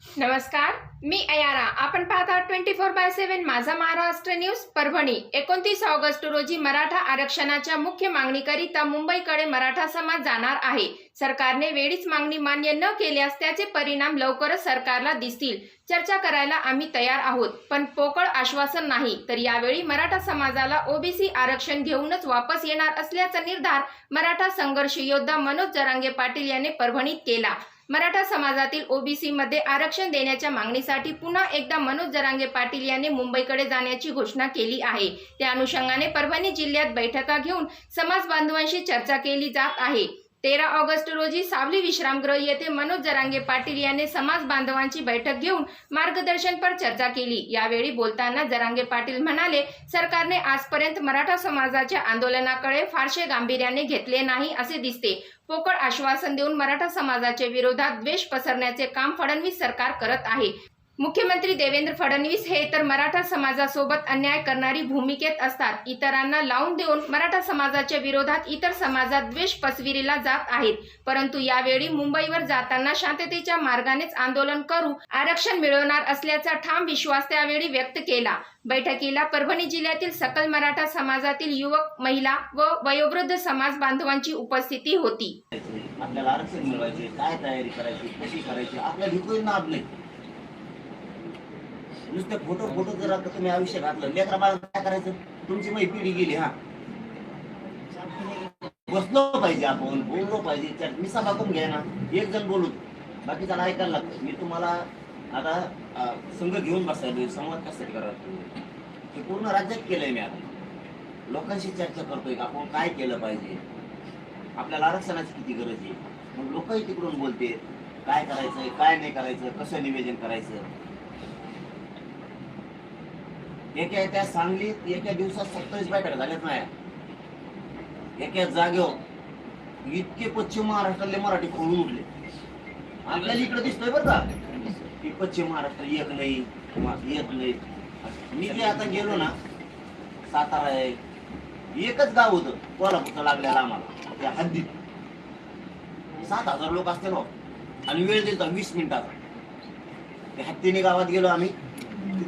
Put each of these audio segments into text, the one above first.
नमस्कार मी अयारा. आपण पाहता ट्वेंटी फोर बाय सेव्हन माझा महाराष्ट्र न्यूज परभणी. एकोणतीस ऑगस्ट रोजी मराठा आरक्षणाच्या मुख्य मागणीकरिता मुंबईकडे मराठा समाज जाणार आहे. सरकारने वेळीच मागणी मान्य न केल्यास त्याचे परिणाम लवकरच सरकारला दिसतील. चर्चा करायला आम्ही तयार आहोत पण पोकळ आश्वासन नाही. तर यावेळी मराठा समाजाला ओबीसी आरक्षण घेऊनच वापस येणार असल्याचा निर्धार मराठा संघर्ष योद्धा मनोज जरांगे पाटील यांनी परभणीत केला. मराठा समाजातील ओबीसी मध्ये आरक्षण देण्याच्या मागणीसाठी पुन्हा एकदा मनोज जरांगे पाटील यांनी मुंबईकडे जाण्याची घोषणा केली आहे. त्या अनुषंगाने परभणी जिल्ह्यात बैठका घेऊन समाज बांधवांशी चर्चा केली जात आहे. तेरा ऑगस्ट रोजी सावली विश्रामगृह येथे मनोज जरांगे पाटील यांनी समाज बांधवांची बैठक घेऊन मार्गदर्शनपर चर्चा केली. यावेळी बोलताना जरांगे पाटील म्हणाले सरकारने आजपर्यंत मराठा समाजाच्या आंदोलनाकडे फारसे गांभीर्याने घेतले नाही असे दिसते. पोकळ आश्वासन देऊन मराठा समाजाच्या विरोधात द्वेष पसरण्याचे काम फडणवीस सरकार करत आहे. मुख्यमंत्री देवेंद्र फडणवीस हे तर मराठा समाजासोबत अन्याय करणारी भूमिकेत असतात. इतरांना लावून देऊन मराठा समाजाच्या विरोधात इतर समाजात द्वेष पसविरीला जात आहेत. परंतु यावेळी मुंबईवर जाताना शांततेच्या मार्गानेच आंदोलन करू आरक्षण मिळवणार असल्याचा ठाम विश्वास त्यावेळी व्यक्त केला. बैठकीला परभणी जिल्ह्यातील सकल मराठा समाजातील युवक महिला व वयोवृद्ध समाज बांधवांची उपस्थिती होती. आपल्याला आरक्षण मिळवायचे काय तयारी करायची कशी करायची आपल्या नुसते फोटो फोटो जर आता तुम्ही आयुष्य घातलं लेकरा मला काय करायचं? तुमची माझी पिढी गेली हा. बसलो पाहिजे आपण बोललो पाहिजे मी सभा करून घ्या ना एक जण बोलू बाकीच्याला ऐकायला लागतं. मी तुम्हाला आता संघ घेऊन बसायलो संवाद कसं करायला हे पूर्ण राज्यात केलंय मी आता. लोकांशी चर्चा करतोय का? आपण काय केलं पाहिजे? आपल्याला आरक्षणाची किती गरज आहे? मग लोकही तिकडून बोलते काय करायचं काय नाही करायचं कसं निवेदन करायचं? एका त्या सांगलीत एका दिवसात सत्तावीस बैठक झाल्यात नाही एका जागेवर इतके पश्चिम महाराष्ट्रातले मराठी खोलून उठले आपल्याला इकडे दिसतोय बरं का? की पश्चिम महाराष्ट्र एक नाही किंवा येत नाही मी जे आता गेलो ना सातारा आहे. एकच गाव होतं कोल्हापूरचं लागलेलं आम्हाला त्या हद्दीत. सात हजार लोक असते ना हो. आणि वेळ दिलता वीस मिनिटाचा. त्या हत्तीने गावात गेलो आम्ही.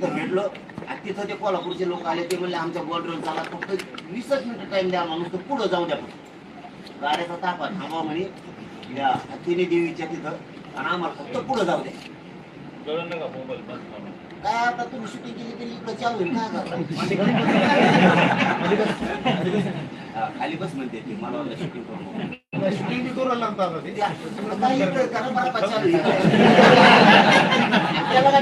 तिथं भेटलो. आणि तिथं ते कोल्हापूरचे लोक आले ते म्हणले आमच्या बॉर्डर चाला फक्त वीसच मिनिटं टाइम द्या माणूस तर पुढं जाऊ द्या फक्त. गाड्याचा तापा थांबा म्हणे. त्या हत्तीने देवीच्या तिथं. आणि आम्हाला फक्त पुढं जाऊ द्या. काय आता तुम्ही शूटिंग केली तरी इकडे चालू होईल काय करता? खाली बस म्हणते ती. मला वाटलं शूटिंग करू. शूटिंग बी करून लागतात